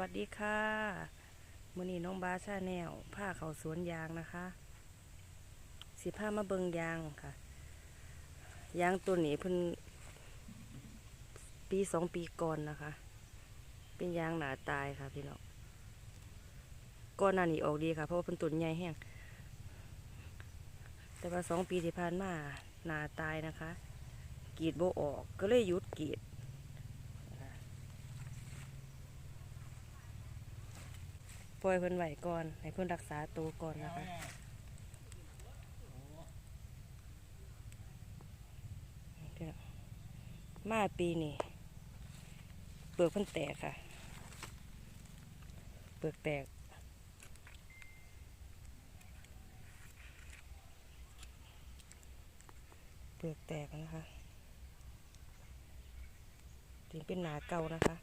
วัสดีค่ะมือนี้น้องบาชาแนลผ้าเขาสวนยางนะคะสิผ้ามาเบิงยางค่ะ ยางตัวนี้เพิ่นปีสองปีก่อนนะคะ เป็นยางหนาตายค่ะพี่น้องก้อนหน้านี้ออกดีค่ะ เพราะว่าเพิ่นตุนใหญ่แห้งแต่ว่าสองปีที่ผ่านมาหนาตายนะคะ กีดโบออกก็เลยหยุดกีด ปล่อยเพิ่นไหวก่อน ให้เพิ่นรักษาตัวก่อนนะคะ มาปีนี้เปลือกเพิ่นแตกค่ะ เปลือกแตกเปลือกแตกนะคะถึงเป็นหนาเก่านะคะ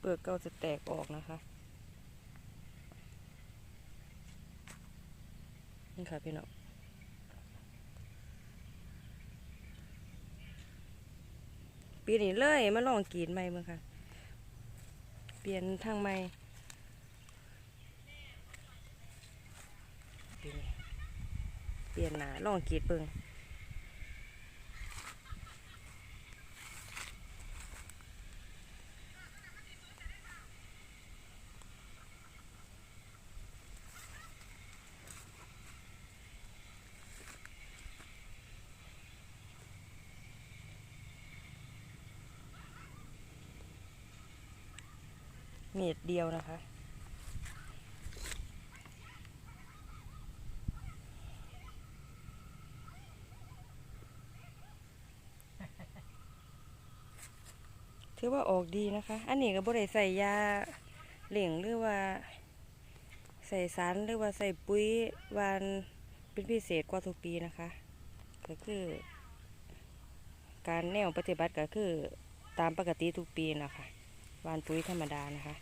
เปลือกเก่าจะแตกออกนะคะ นี่ค่ะพี่น้องปีนี้เลยมาลองกีดใหม่เบิ่งค่ะ เปลี่ยนทางใหม่เปลี่ยนหนาลองกีดเบิ่ง เม็ดเดียวนะคะ ถือว่าออกดีนะคะ อันนี้ก็บ่ได้ใส่ยาเหล่งหรือว่า ใส่สารหรือว่าใส่ปุ๋ยวานเป็นพิเศษกว่าทุกปีนะคะ ก็คือ การแนวปฏิบัติก็คือตามปกติทุกปีนะคะ วานปุ๋ยธรรมดานะคะ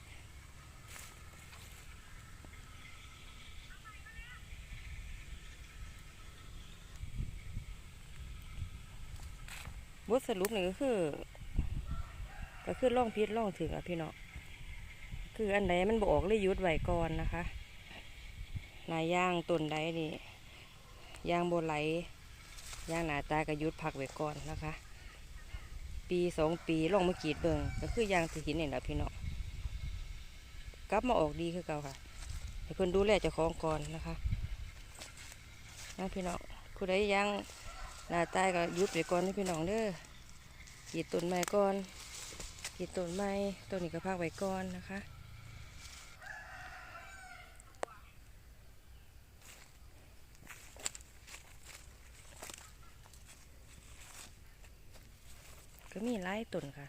บทสรุปนี่ก็คือ ก็คือล่องพิษล่องถึงอะพี่เนาะคืออันใดมันบอกเลยยุดไว้ก่อนนะคะนายย่างต้นใดนี่ย่างโบไหลย่างหนาตาก็หยุดพักไว้ก่อนนะคะ ปีสองปีลองมากรีดเบิงก็คือยางที่หินนี่แหละพี่น้องกลับมาออกดีคือเก่าค่ะให้เพิ่นดูแลเจ้าของก่อนนะคะนะพี่น้องผู้ใดย่างหนาตายก็ยุบไปก่อนนะพี่น้องเด้อกรีดต้นไม้ก่อนกรีดต้นไม้ต้นนี้ก็พักไว้ก่อนนะคะ ก็มีหลายต้นค่ะ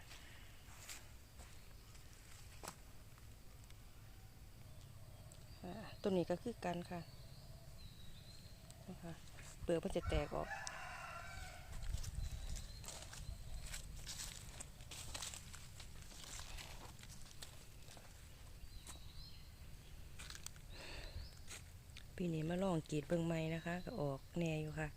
ต้นนี้ก็คือกันค่ะนะคะเปลือกมันจะแตกออกปีนี้มาลองกีดเบิ่งไม้นะคะ ก็ออกแน่อยู่ค่ะ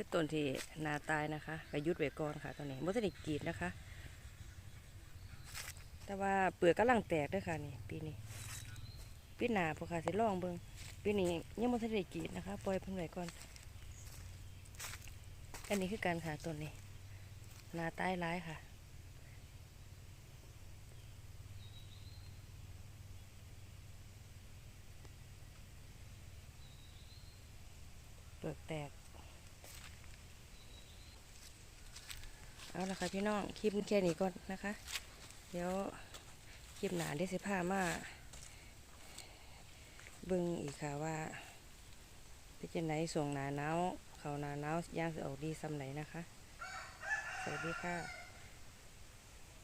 คือต้นที่นาตายนะคะก็หยุดไว้ก่อนค่ะตอนนี้มดสนิกีดนะคะ แต่ว่าเปลือกกำลังแตกด้วยค่ะนี่ปีนี้ปีหนาพวกค่ะสิลองเบิ่งปีนี้ยังมดสนิกีดนะคะปล่อยเพิ่นไว้ก่อน อันนี้คือการค่ะต้นนี้ นาตายร้ายค่ะเปลือกแตก เอาละค่ะพี่น้องคลิปแค่นี้ก่อนนะคะ เดี๋ยวคลิปหนาได้สิพามาเบิ่งอีกค่ะว่าเป็นจังไหนส่วงหนาหนาวเขาหนาหนาวย่างสิออกดีซ้ำไหนนะคะ สวัสดีค่ะ